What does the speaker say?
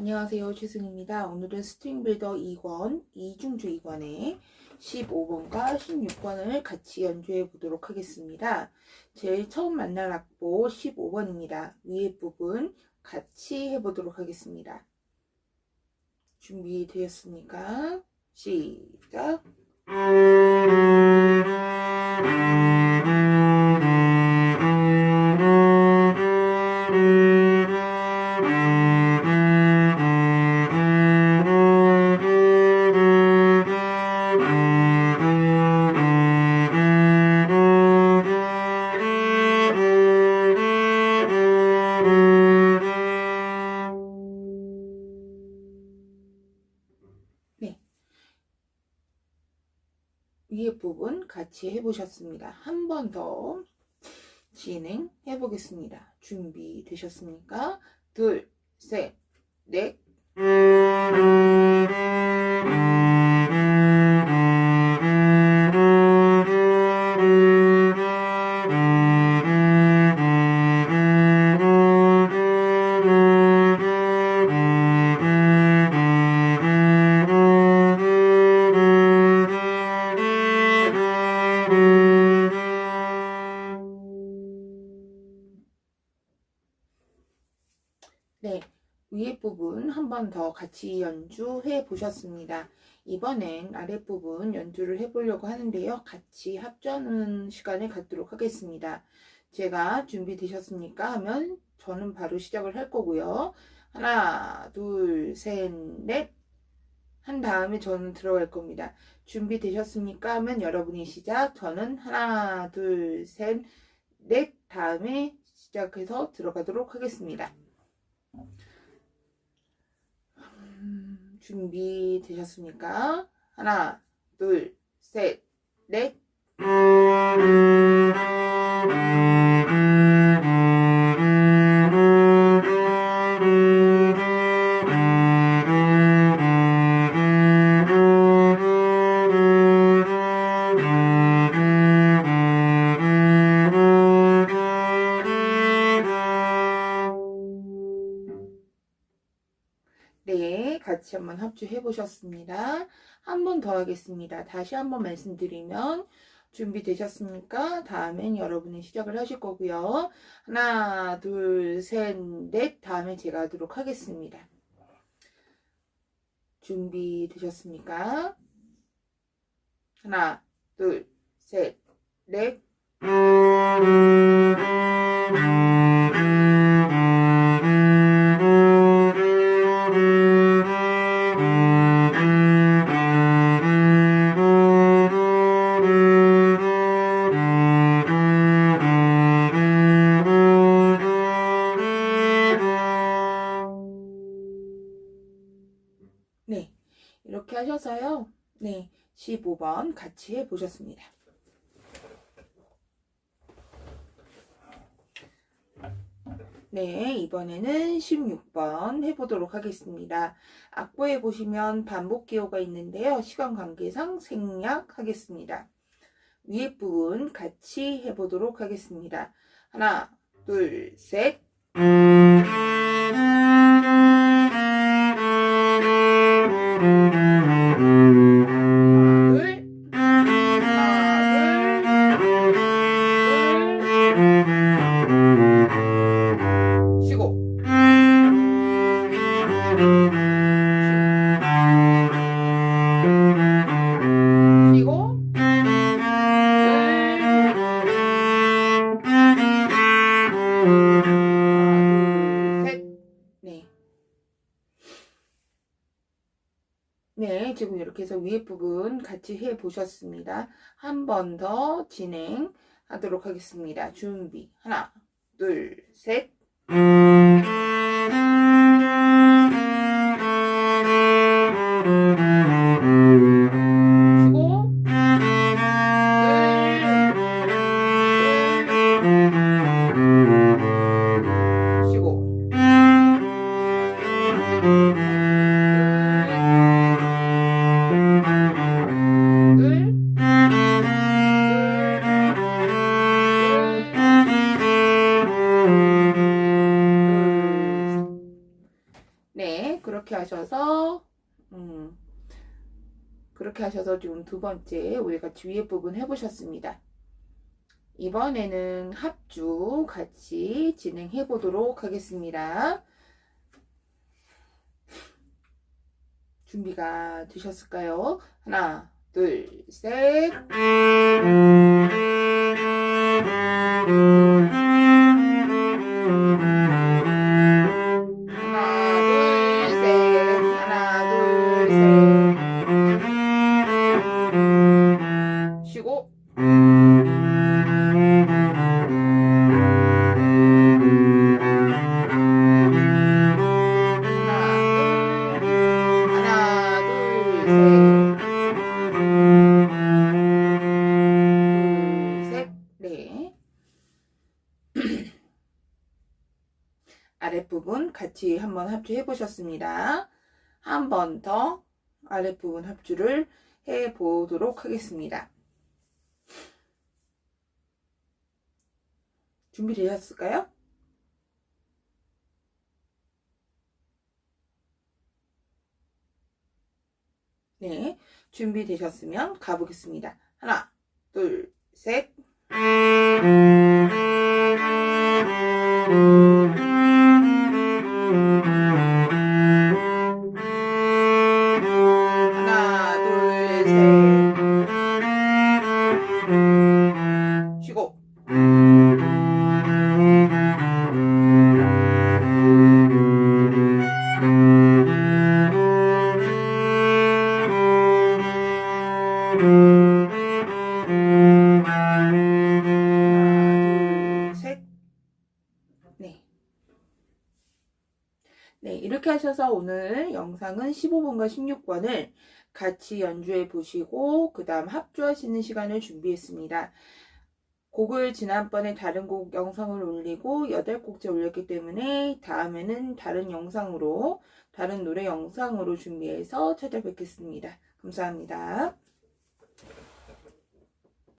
안녕하세요. 최승입니다. 오늘은 스트링 빌더 2권, 이중주 2권에 15번과 16번을 같이 연주해 보도록 하겠습니다. 제일 처음 만날 악보 15번입니다. 위에 부분 같이 해보도록 하겠습니다. 준비되었습니까? 시작! 위에 부분 같이 해보셨습니다. 한 번 더 진행해 보겠습니다. 준비되셨습니까? 둘, 셋, 넷. 네, 위에 부분 한 번 더 같이 연주해 보셨습니다. 이번엔 아랫부분 연주를 해보려고 하는데요. 같이 합주하는 시간을 갖도록 하겠습니다. 제가 준비되셨습니까? 하면 저는 바로 시작을 할 거고요. 하나, 둘, 셋, 넷. 한 다음에 저는 들어갈 겁니다. 준비되셨습니까? 하면 여러분이 시작. 저는 하나, 둘, 셋, 넷. 다음에 시작해서 들어가도록 하겠습니다. 음, 준비 되셨습니까? 하나, 둘, 셋, 넷. 같이 한번 합주해 보셨습니다. 한 번 더 하겠습니다. 다시 한번 말씀드리면 준비되셨습니까? 다음엔 여러분이 시작을 하실 거고요. 하나, 둘, 셋, 넷. 다음에 제가 하도록 하겠습니다. 준비되셨습니까? 하나, 둘, 셋, 넷. 이렇게 하셔서요. 네, 15번 같이 해보셨습니다. 네, 이번에는 16번 해보도록 하겠습니다. 악보에 보시면 반복 기호가 있는데요. 시간 관계상 생략하겠습니다. 위에 부분 같이 해보도록 하겠습니다. 하나, 둘, 셋. 둘, 셋. 네. 네, 지금 이렇게 해서 위에 부분 같이 해 보셨습니다. 한 번 더 진행하도록 하겠습니다. 준비. 하나, 둘, 셋. 하셔서, 음, 그렇게 하셔서 지금 두 번째 우리 같이 위에 부분 해보셨습니다. 이번에는 합주 같이 진행해 보도록 하겠습니다. 준비가 되셨을까요? 하나, 둘, 셋. 둘, 셋. 둘, 셋. 네. 아랫부분 같이 한번 합주해 보셨습니다. 한 번 더 아랫부분 합주를 해 보도록 하겠습니다. 준비되셨을까요? 네, 준비되셨으면 가보겠습니다. 하나, 둘, 셋. 네, 이렇게 하셔서 오늘 영상은 15번과 16번을 같이 연주해 보시고, 그 다음 합주하시는 시간을 준비했습니다. 곡을 지난번에 다른 곡 영상을 올리고 8곡째 올렸기 때문에 다음에는 다른 영상으로, 다른 노래 영상으로 준비해서 찾아뵙겠습니다. 감사합니다.